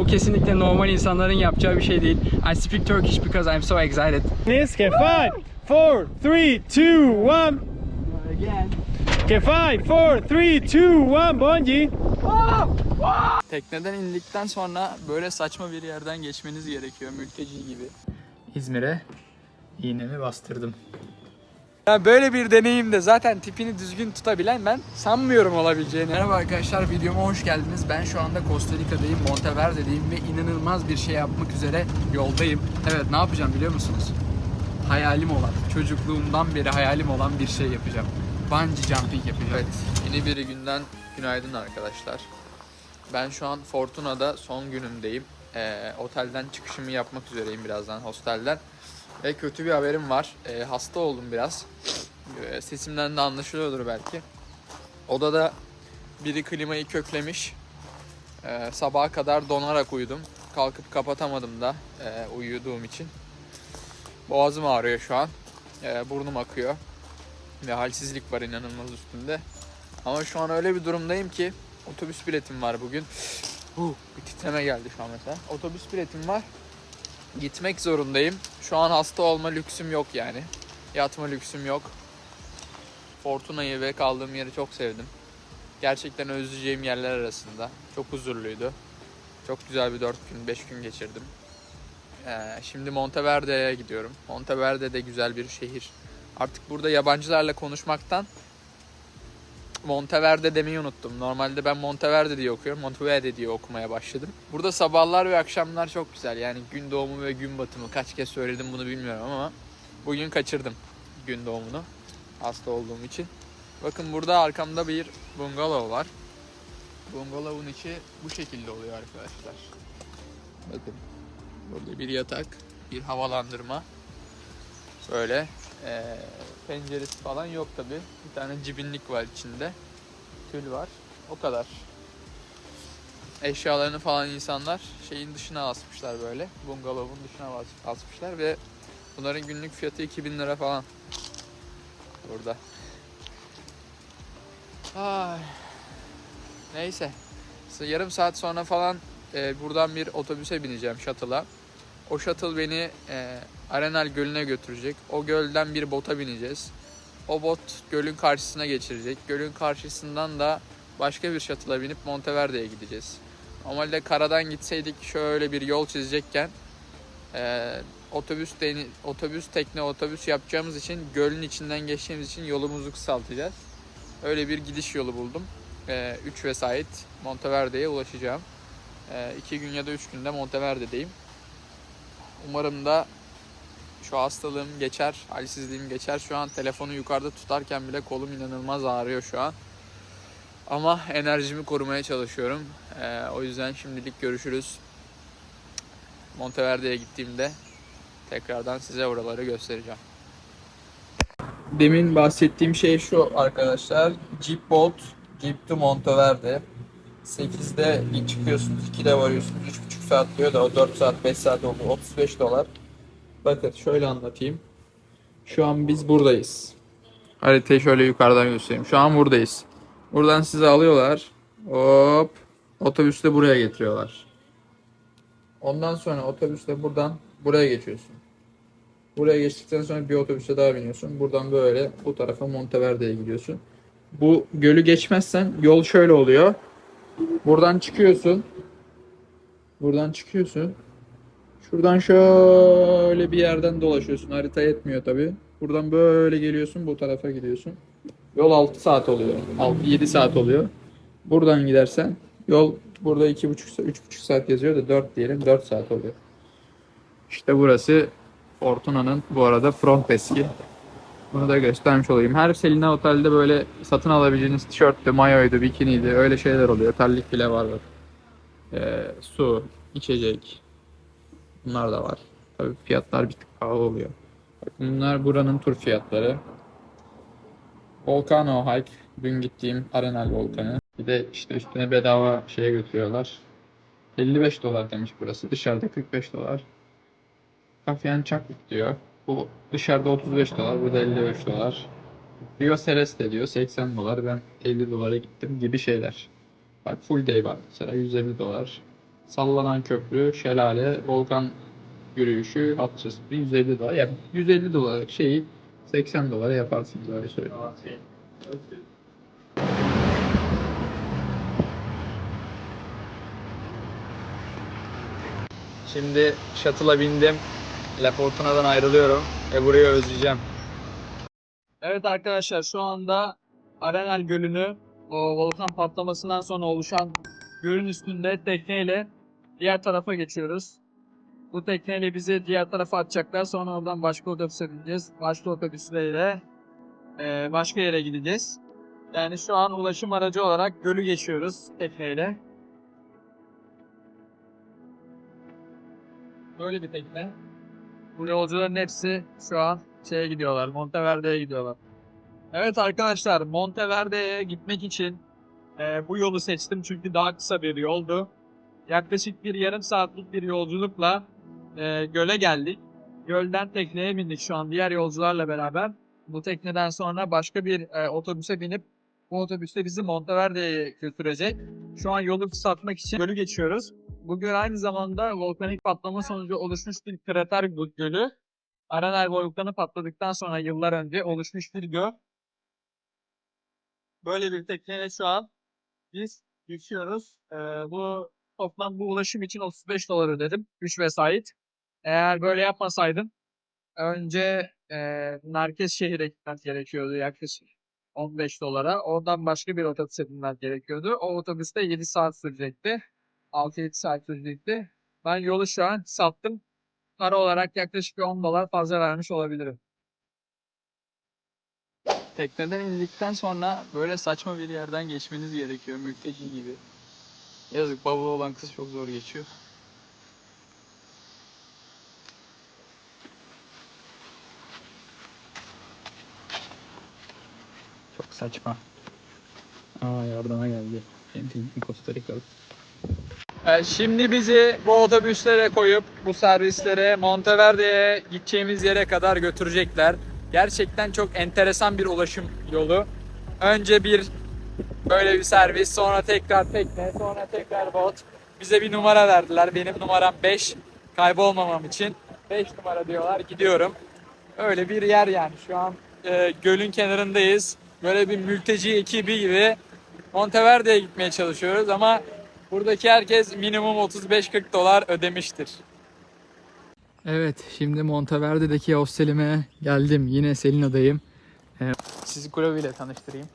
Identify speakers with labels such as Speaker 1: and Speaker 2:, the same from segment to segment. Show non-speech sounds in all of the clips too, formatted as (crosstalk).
Speaker 1: Bu kesinlikle normal insanların yapacağı bir şey değil. I speak Turkish because I'm so excited.
Speaker 2: Okay, five, four, three, two, one.
Speaker 1: Again.
Speaker 2: Okay, five, four, three, two, one. Bungee.
Speaker 1: Tekneden indikten sonra böyle saçma bir yerden geçmeniz gerekiyor mülteci gibi. İzmir'e iğnemi bastırdım. Ya böyle bir deneyimde zaten tipini düzgün tutabilen ben sanmıyorum olabileceğini. Merhaba arkadaşlar videoma hoş geldiniz. Ben şu anda Costa Rica'dayım, Monteverde'deyim ve inanılmaz bir şey yapmak üzere yoldayım. Evet ne yapacağım biliyor musunuz? Hayalim olan, çocukluğumdan beri hayalim olan bir şey yapacağım. Bungee jumping yapacağım.
Speaker 3: Evet, yeni bir günden günaydın arkadaşlar. Ben şu an Fortuna'da son günümdeyim. Ee, otelden çıkışımı yapmak üzereyim birazdan hostelden. Ve kötü bir haberim var. Ee, hasta oldum biraz. Ee, sesimden de anlaşılıyordur belki. Odada biri klimayı köklemiş. Ee, sabaha kadar donarak uyudum. Kalkıp kapatamadım da e, uyuduğum için. Boğazım ağrıyor şu an. Ee, burnum akıyor. Ve halsizlik var inanılmaz üstümde. Ama şu an öyle bir durumdayım ki otobüs biletim var bugün. Huh, bir titreme geldi şu an mesela. Otobüs biletim var. Gitmek zorundayım. Şu an hasta olma lüksüm yok yani. Yatma lüksüm yok. Fortuna'yı ve kaldığım yeri çok sevdim. Gerçekten özleyeceğim yerler arasında. Çok huzurluydu. Çok güzel bir 4 gün, 5 gün geçirdim. Ee, şimdi Monteverde'ye gidiyorum. Monteverde de güzel bir şehir. Artık burada yabancılarla konuşmaktan Monteverde demeyi unuttum. Normalde ben Monteverde diye okuyorum. Monteverde diye okumaya başladım. Burada sabahlar ve akşamlar çok güzel. Yani gün doğumu ve gün batımı. Kaç kez söyledim bunu bilmiyorum ama bugün kaçırdım gün doğumunu. Hasta olduğum için. Bakın burada arkamda bir bungalov var. Bungalovun içi bu şekilde oluyor arkadaşlar. Bakın. Burada bir yatak, bir havalandırma. Böyle. Ee, penceresi falan yok tabi. Bir tane cibinlik var içinde. Tül var. O kadar. Eşyalarını falan insanlar şeyin dışına asmışlar böyle. Bungalovun dışına as- asmışlar ve bunların günlük fiyatı 2000 lira falan. Burada. Ay. Neyse. Yarım saat sonra falan e, buradan bir otobüse bineceğim shuttle'a. O shuttle beni e, Arenal Gölü'ne götürecek. O gölden bir bota bineceğiz. O bot gölün karşısına geçirecek. Gölün karşısından da başka bir shuttle'a binip Monteverde'ye gideceğiz. Normalde karadan gitseydik şöyle bir yol çizecekken e, otobüs deni, otobüs tekne otobüs yapacağımız için gölün içinden geçtiğimiz için yolumuzu kısaltacağız. Öyle bir gidiş yolu buldum. 3 vesait Monteverde'ye ulaşacağım. 2 gün ya da 3 günde Monteverde'deyim. Umarım da şu hastalığım geçer, halsizliğim geçer. Şu an telefonu yukarıda tutarken bile kolum inanılmaz ağrıyor şu an. Ama enerjimi korumaya çalışıyorum. Ee, o yüzden şimdilik görüşürüz. Monteverde'ye gittiğimde tekrardan size oraları göstereceğim. Demin bahsettiğim şey şu arkadaşlar. Jeep Bolt, Jeep to Monteverde. 8'de çıkıyorsunuz, 2'de varıyorsunuz. 3,5 saat diyor da o 4 saat, 5 saat oldu. 35 dolar. Bakın şöyle anlatayım. Şu an biz buradayız. Haritayı şöyle yukarıdan göstereyim. Şu an buradayız. Buradan sizi alıyorlar. Hop. Otobüste buraya getiriyorlar. Ondan sonra otobüste buradan buraya geçiyorsun. Buraya geçtikten sonra bir otobüse daha biniyorsun. Buradan böyle bu tarafa Monteverde'ye gidiyorsun. Bu gölü geçmezsen yol şöyle oluyor. Buradan çıkıyorsun. Buradan çıkıyorsun. Şuradan şöyle bir yerden dolaşıyorsun. Harita yetmiyor tabi. Buradan böyle geliyorsun bu tarafa gidiyorsun. Yol 6 saat oluyor. 6-7 saat oluyor. Buradan gidersen yol burada 2,5 3,5 saat yazıyor da 4 diyelim 4 saat oluyor. İşte burası Fortuna'nın bu arada front deski. Bunu da göstermiş olayım. Her Selina Otel'de böyle satın alabileceğiniz tişörttü, mayoydu, bikiniydi öyle şeyler oluyor. Terlik bile var bak. Ee, su, içecek. Bunlar da var. Tabii fiyatlar bir tık pahalı oluyor. Bak bunlar buranın tur fiyatları. Volcano Hike. Dün gittiğim Arenal Volkanı. Bir de işte üstüne bedava şeye götürüyorlar. 55 dolar demiş burası. Dışarıda 45 dolar. Kafyan Çaklık diyor. Bu dışarıda 35 dolar, burada 55 dolar. Rio Celeste diyor 80 dolar. Ben 50 dolara gittim gibi şeyler. Bak full day var mesela 150 dolar. Sallanan köprü, şelale, volkan yürüyüşü, at sırtı 150 dolar. Yani 150 dolar şeyi 80 dolara yaparsınız öyle söyleyeyim. Şimdi shuttle'a bindim. La Fortuna'dan ayrılıyorum ve burayı özleyeceğim. Evet arkadaşlar şu anda Arenal Gölü'nü o volkan patlamasından sonra oluşan gölün üstünde tekneyle diğer tarafa geçiyoruz. Bu tekneyle bizi diğer tarafa atacaklar. Sonra oradan başka otobüse bineceğiz. Başka otobüsle e, başka yere gideceğiz. Yani şu an ulaşım aracı olarak gölü geçiyoruz tekneyle. Böyle bir tekne. Bu yolcuların hepsi şu an şeye gidiyorlar. Monteverde'ye gidiyorlar. Evet arkadaşlar Monteverde'ye gitmek için e, bu yolu seçtim çünkü daha kısa bir yoldu. Yaklaşık bir yarım saatlik bir yolculukla e, göle geldik. Gölden tekneye bindik şu an diğer yolcularla beraber. Bu tekneden sonra başka bir e, otobüse binip bu otobüste bizi Monteverde'ye götürecek. Şu an yolu kısaltmak için gölü geçiyoruz. Bu göl aynı zamanda volkanik patlama sonucu oluşmuş bir krater gö- gölü. Arenal volkanı patladıktan sonra yıllar önce oluşmuş bir göl. Böyle bir tekneyle şu an biz geçiyoruz. Ee, bu toplam bu ulaşım için 35 dolar ödedim. 3 vesait. Eğer böyle yapmasaydım önce e, merkez şehire gitmem gerekiyordu yaklaşık 15 dolara. Oradan başka bir otobüse binmem gerekiyordu. O otobüste 7 saat sürecekti. 6-7 saat sürecekti. Ben yolu şu an sattım. Para olarak yaklaşık bir 10 dolar fazla vermiş olabilirim. Tekneden indikten sonra böyle saçma bir yerden geçmeniz gerekiyor mülteci gibi. Yazık bavulu olan kız çok zor geçiyor. Çok saçma. Aa yardıma geldi. Benim teknik Costa Rica'lı. Evet, şimdi bizi bu otobüslere koyup bu servislere Monteverde'ye gideceğimiz yere kadar götürecekler. Gerçekten çok enteresan bir ulaşım yolu. Önce bir böyle bir servis, sonra tekrar tekne, sonra tekrar bot. Bize bir numara verdiler. Benim numaram 5. Kaybolmamam için 5 numara diyorlar. Gidiyorum. Öyle bir yer yani. Şu an e, gölün kenarındayız. Böyle bir mülteci ekibi gibi Monteverde'ye gitmeye çalışıyoruz ama buradaki herkes minimum 35-40 dolar ödemiştir. Evet, şimdi Monteverde'deki hostelime geldim. Yine Selina'dayım. Ee, sizi Kurabi ile tanıştırayım.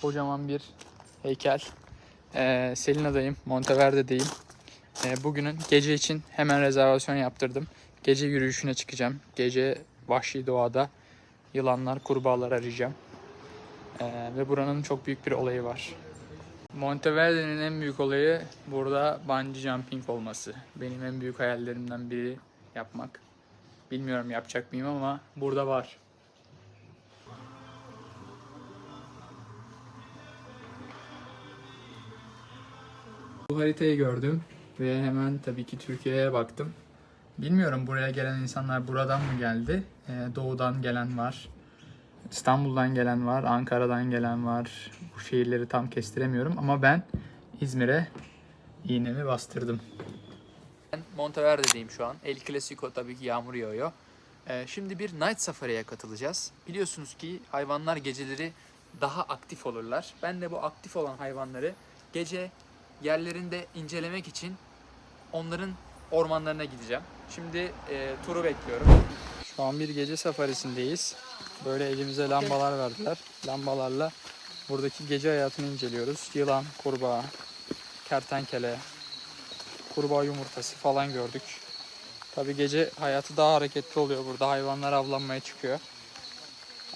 Speaker 3: Kocaman bir heykel. Ee, Selina'dayım, Monteverde'deyim. Ee, bugünün gece için hemen rezervasyon yaptırdım. Gece yürüyüşüne çıkacağım. Gece vahşi doğada yılanlar, kurbağalar arayacağım. Ee, ve buranın çok büyük bir olayı var. Monteverde'nin en büyük olayı burada bungee jumping olması. Benim en büyük hayallerimden biri yapmak. Bilmiyorum yapacak mıyım ama burada var. Bu haritayı gördüm ve hemen tabii ki Türkiye'ye baktım. Bilmiyorum buraya gelen insanlar buradan mı geldi? Ee, doğudan gelen var. İstanbul'dan gelen var, Ankara'dan gelen var. Bu şehirleri tam kestiremiyorum ama ben İzmir'e iğnemi bastırdım. Ben Monteverde'deyim şu an. El Clasico tabii ki yağmur yağıyor. Ee, şimdi bir night safari'ye katılacağız. Biliyorsunuz ki hayvanlar geceleri daha aktif olurlar. Ben de bu aktif olan hayvanları gece yerlerinde incelemek için onların ormanlarına gideceğim. Şimdi e, turu bekliyorum. Şu an bir gece safarisindeyiz. Böyle elimize lambalar verdiler. Lambalarla buradaki gece hayatını inceliyoruz. Yılan, kurbağa, kertenkele, kurbağa yumurtası falan gördük. Tabi gece hayatı daha hareketli oluyor burada. Hayvanlar avlanmaya çıkıyor.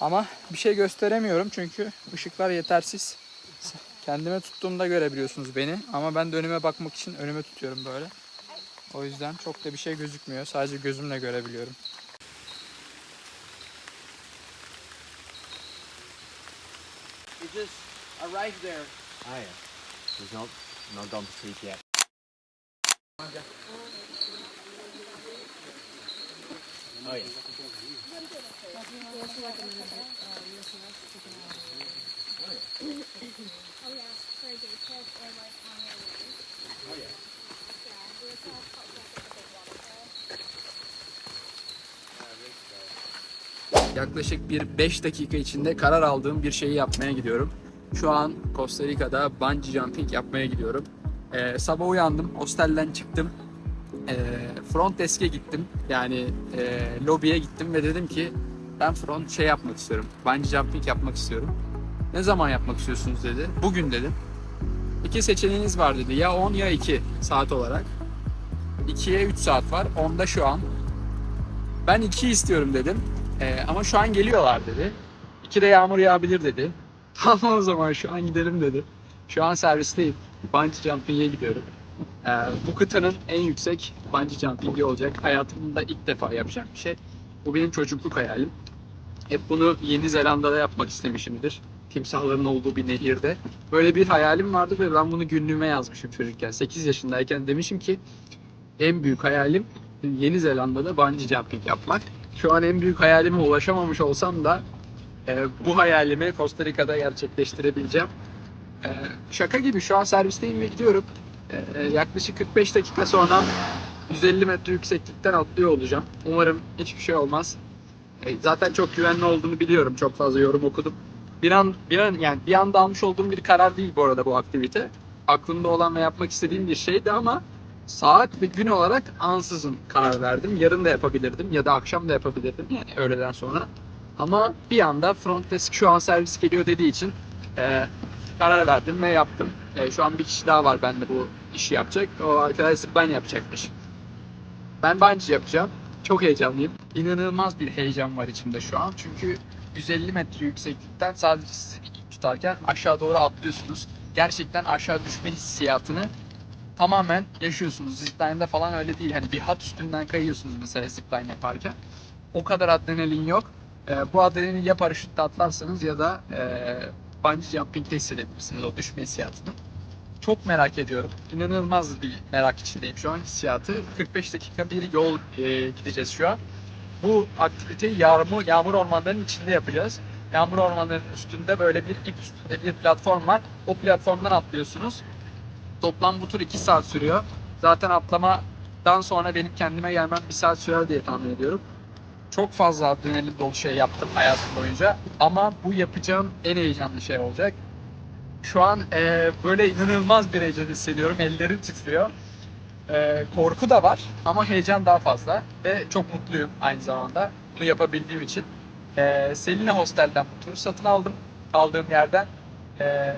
Speaker 3: Ama bir şey gösteremiyorum çünkü ışıklar yetersiz. Kendime tuttuğumda görebiliyorsunuz beni. Ama ben de önüme bakmak için önüme tutuyorum böyle. O yüzden çok da bir şey gözükmüyor. Sadece gözümle görebiliyorum.
Speaker 4: We just arrived there.
Speaker 2: Ah, yeah. There's no, no dump street yet. Oh, yeah.
Speaker 3: Yaklaşık bir 5 dakika içinde karar aldığım bir şeyi yapmaya gidiyorum. Şu an Costa Rica'da bungee jumping yapmaya gidiyorum. Ee, sabah uyandım, hostelden çıktım. Ee, front desk'e gittim. Yani e, lobiye gittim ve dedim ki ben front şey yapmak istiyorum. Bungee jumping yapmak istiyorum. Ne zaman yapmak istiyorsunuz dedi. Bugün dedim. İki seçeneğiniz var dedi. Ya 10 ya 2 saat olarak. 2'ye 3 saat var. 10'da şu an. Ben 2 istiyorum dedim. Ee, ama şu an geliyorlar dedi. 2'de yağmur yağabilir dedi. (laughs) Tamam o zaman şu an gidelim dedi. Şu an servisteyim. Bungee jumping'e gidiyorum. Ee, bu kıtanın en yüksek bungee jumping'i olacak. Hayatımda ilk defa yapacağım bir şey. Bu benim çocukluk hayalim. Hep bunu Yeni Zelanda'da yapmak istemişimdir. Timsahların olduğu bir nehirde. Böyle bir hayalim vardı ve ben bunu günlüğüme yazmışım çocukken. 8 yaşındayken demişim ki en büyük hayalim Yeni Zelanda'da bungee jumping yapmak. Şu an en büyük hayalime ulaşamamış olsam da e, bu hayalimi Costa Rica'da gerçekleştirebileceğim. E, şaka gibi şu an servisteyim ve gidiyorum. E, yaklaşık 45 dakika sonra 150 metre yükseklikten atlıyor olacağım. Umarım hiçbir şey olmaz. E, zaten çok güvenli olduğunu biliyorum. Çok fazla yorum okudum. Bir an, bir an yani bir anda almış olduğum bir karar değil bu arada bu aktivite. Aklımda olan ve yapmak istediğim bir şeydi ama saat ve gün olarak ansızın karar verdim. Yarın da yapabilirdim ya da akşam da yapabilirdim yani öğleden sonra. Ama bir anda front desk şu an servis geliyor dediği için e, karar verdim ve yaptım. E, şu an bir kişi daha var bende bu işi yapacak. O arkadaş ben yapacakmış. Ben bungee yapacağım. Çok heyecanlıyım. İnanılmaz bir heyecan var içimde şu an. Çünkü 150 metre yükseklikten sadece sizi tutarken aşağı doğru atlıyorsunuz. Gerçekten aşağı düşme hissiyatını tamamen yaşıyorsunuz. Zipline'de falan öyle değil. Hani bir hat üstünden kayıyorsunuz mesela zipline yaparken. O kadar adrenalin yok. Ee, bu adrenalini ya paraşütle atlarsanız ya da e, bungee jumping'de hissedebilirsiniz o düşme hissiyatını. Çok merak ediyorum. İnanılmaz bir merak içindeyim şu an hissiyatı. 45 dakika bir yol e, gideceğiz şu an. Bu aktiviteyi yağmur, yağmur ormanlarının içinde yapacağız. Yağmur ormanlarının üstünde böyle bir ip üstünde bir platform var. O platformdan atlıyorsunuz. Toplam bu tur 2 saat sürüyor. Zaten atlamadan sonra benim kendime gelmem 1 saat sürer diye tahmin ediyorum. Çok fazla adrenalin dolu şey yaptım hayatım boyunca. Ama bu yapacağım en heyecanlı şey olacak. Şu an e, böyle inanılmaz bir heyecan hissediyorum. Ellerim titriyor. E, korku da var ama heyecan daha fazla. Ve çok mutluyum aynı zamanda bunu yapabildiğim için. E, Selina Hostel'den bu turu satın aldım. Kaldığım yerden. E,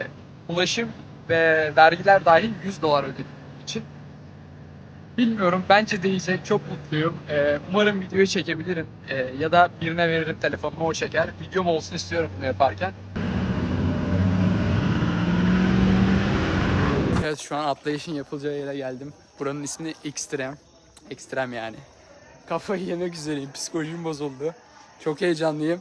Speaker 3: ulaşım ve vergiler dahil 100 dolar ödedim için. Bilmiyorum bence değecek çok mutluyum. Ee, umarım videoyu çekebilirim Ee, ya da birine veririm telefonumu o çeker. Videom olsun istiyorum bunu yaparken. Evet şu an atlayışın yapılacağı yere geldim. Buranın ismi Extreme. Extreme yani. Kafayı yemek üzereyim. Psikolojim bozuldu. Çok heyecanlıyım.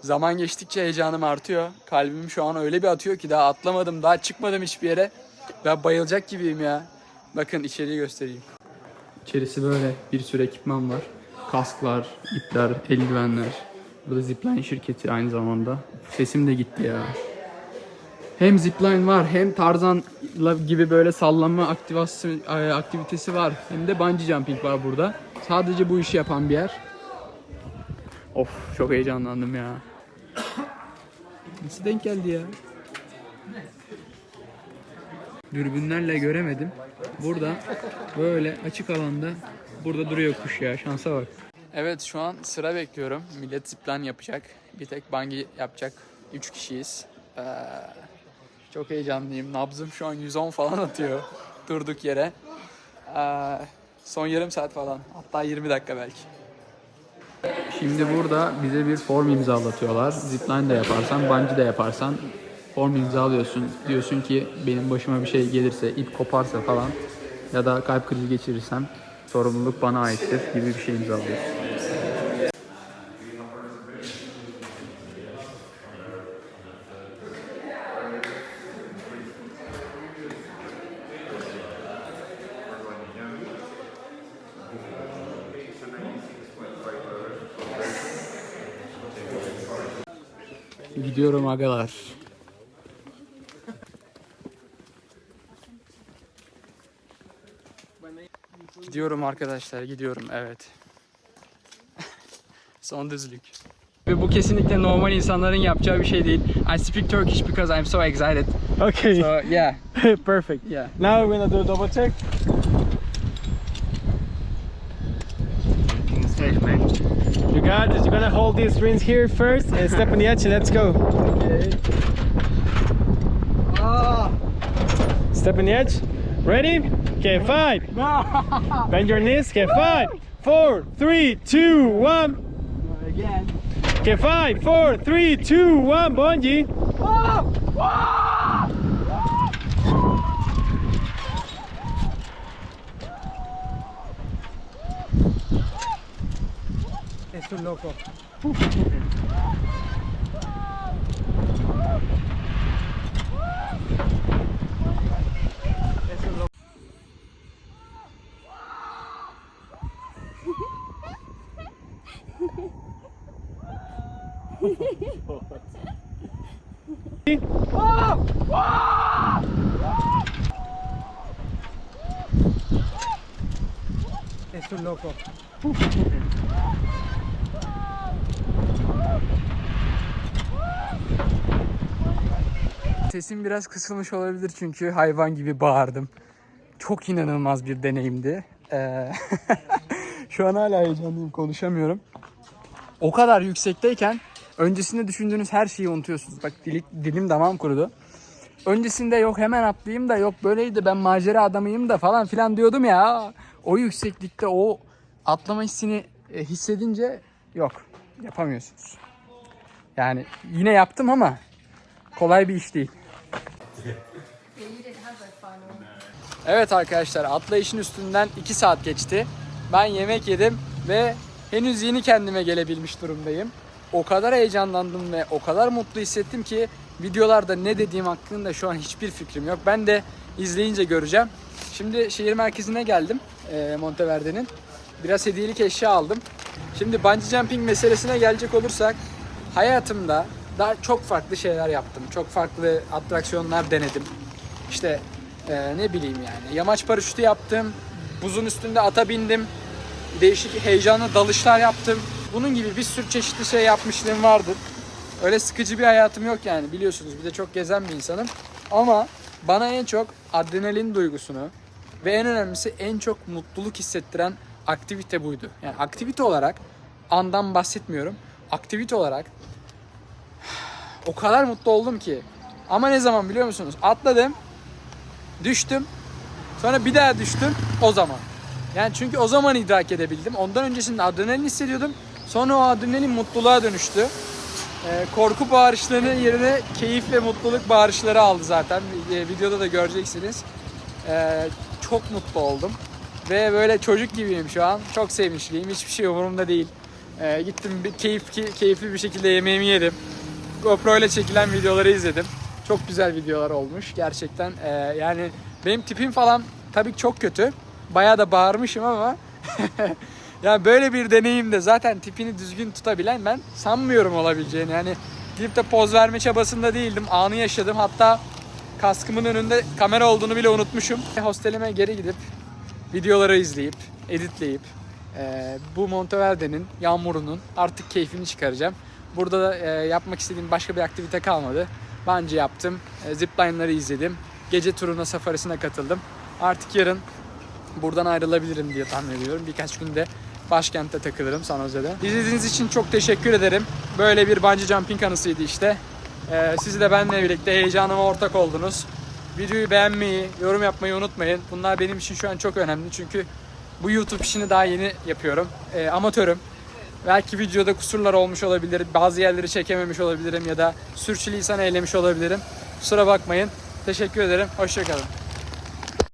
Speaker 3: Zaman geçtikçe heyecanım artıyor. Kalbim şu an öyle bir atıyor ki daha atlamadım, daha çıkmadım hiçbir yere. Ben bayılacak gibiyim ya. Bakın içeriği göstereyim. İçerisi böyle bir sürü ekipman var. Kasklar, ipler, eldivenler. Burada Zipline şirketi aynı zamanda. Sesim de gitti ya. Hem zipline var hem Tarzan gibi böyle sallanma e, aktivitesi var. Hem de bungee jumping var burada. Sadece bu işi yapan bir yer. Of çok heyecanlandım ya. Nasıl denk geldi ya? Dürbünlerle göremedim. Burada böyle açık alanda burada duruyor kuş ya şansa bak. Evet şu an sıra bekliyorum. Millet zipline yapacak. Bir tek bungee yapacak. 3 kişiyiz. Ee, çok heyecanlıyım. Nabzım şu an 110 falan atıyor durduk yere. Ee, son yarım saat falan. Hatta 20 dakika belki. Şimdi burada bize bir form imzalatıyorlar. Zipline de yaparsan, bungee de yaparsan form imzalıyorsun. Diyorsun ki benim başıma bir şey gelirse, ip koparsa falan ya da kalp krizi geçirirsem sorumluluk bana aittir gibi bir şey imzalıyorsun. Gidiyorum agalar. Gidiyorum arkadaşlar, gidiyorum. Evet. (laughs) Son düzlük. Ve bu kesinlikle normal insanların yapacağı bir şey değil. I speak Turkish because I'm so excited.
Speaker 2: Okay,
Speaker 3: So yeah, (laughs)
Speaker 2: perfect.
Speaker 3: yeah.
Speaker 2: Now we're gonna do a double check. This. You're gonna hold these rings here first and step on the edge and let's go. Step on the edge. Ready? Okay, five. (laughs) Bend your knees. Okay, five, four, three, two, one.
Speaker 3: Again.
Speaker 2: Okay, five, four, three, two, one. Bungee. Es un loco. Es un loco.
Speaker 3: Sesim biraz kısılmış olabilir çünkü hayvan gibi bağırdım. Çok inanılmaz bir deneyimdi. Ee, (laughs) Şu an hala heyecanlıyım, konuşamıyorum. O kadar yüksekteyken öncesinde düşündüğünüz her şeyi unutuyorsunuz. Bak dili, dilim damağım kurudu. Öncesinde yok hemen atlayayım da yok böyleydi ben macera adamıyım da falan filan diyordum ya. O yükseklikte o atlama hissini e, hissedince yok yapamıyorsunuz. Yani yine yaptım ama kolay bir iş değil. Evet arkadaşlar atlayışın üstünden 2 saat geçti. Ben yemek yedim ve henüz yeni kendime gelebilmiş durumdayım. O kadar heyecanlandım ve o kadar mutlu hissettim ki videolarda ne dediğim hakkında şu an hiçbir fikrim yok. Ben de izleyince göreceğim. Şimdi şehir merkezine geldim eee, Monteverde'nin. Biraz hediyelik eşya aldım. Şimdi bungee jumping meselesine gelecek olursak hayatımda daha çok farklı şeyler yaptım. Çok farklı atraksiyonlar denedim. İşte e, ne bileyim yani yamaç paraşütü yaptım. Buzun üstünde ata bindim. Değişik heyecanlı dalışlar yaptım. Bunun gibi bir sürü çeşitli şey yapmışlığım vardır. Öyle sıkıcı bir hayatım yok yani biliyorsunuz. Bir de çok gezen bir insanım. Ama bana en çok adrenalin duygusunu ve en önemlisi en çok mutluluk hissettiren aktivite buydu. Yani aktivite olarak andan bahsetmiyorum. Aktivite olarak o kadar mutlu oldum ki. Ama ne zaman biliyor musunuz? Atladım, düştüm, sonra bir daha düştüm o zaman. Yani çünkü o zaman idrak edebildim. Ondan öncesinde adrenalin hissediyordum. Sonra o adrenalin mutluluğa dönüştü. Ee, korku bağırışlarının yerine keyif ve mutluluk bağırışları aldı zaten. Ee, videoda da göreceksiniz. Ee, çok mutlu oldum. Ve böyle çocuk gibiyim şu an. Çok sevinçliyim. Hiçbir şey umurumda değil. Ee, gittim bir keyif, keyifli bir şekilde yemeğimi yedim. GoPro ile çekilen videoları izledim. Çok güzel videolar olmuş gerçekten. Ee, yani benim tipim falan tabii çok kötü. Bayağı da bağırmışım ama (laughs) yani böyle bir deneyimde zaten tipini düzgün tutabilen ben sanmıyorum olabileceğini. Yani gidip de poz verme çabasında değildim. Anı yaşadım. Hatta kaskımın önünde kamera olduğunu bile unutmuşum. Hostelime geri gidip videoları izleyip, editleyip e, bu Monteverde'nin yağmurunun artık keyfini çıkaracağım. Burada da e, yapmak istediğim başka bir aktivite kalmadı. Bungee yaptım, e, zipline'ları izledim. Gece turuna safarisine katıldım. Artık yarın buradan ayrılabilirim diye tahmin ediyorum. Birkaç günde başkentte takılırım San Jose'de. İzlediğiniz için çok teşekkür ederim. Böyle bir bungee jumping anısıydı işte. Ee, siz de benimle birlikte heyecanıma ortak oldunuz. Videoyu beğenmeyi, yorum yapmayı unutmayın. Bunlar benim için şu an çok önemli çünkü bu YouTube işini daha yeni yapıyorum. Ee, amatörüm. Belki videoda kusurlar olmuş olabilir, bazı yerleri çekememiş olabilirim ya da sürçülisan eylemiş olabilirim. Kusura bakmayın. Teşekkür ederim. Hoşçakalın.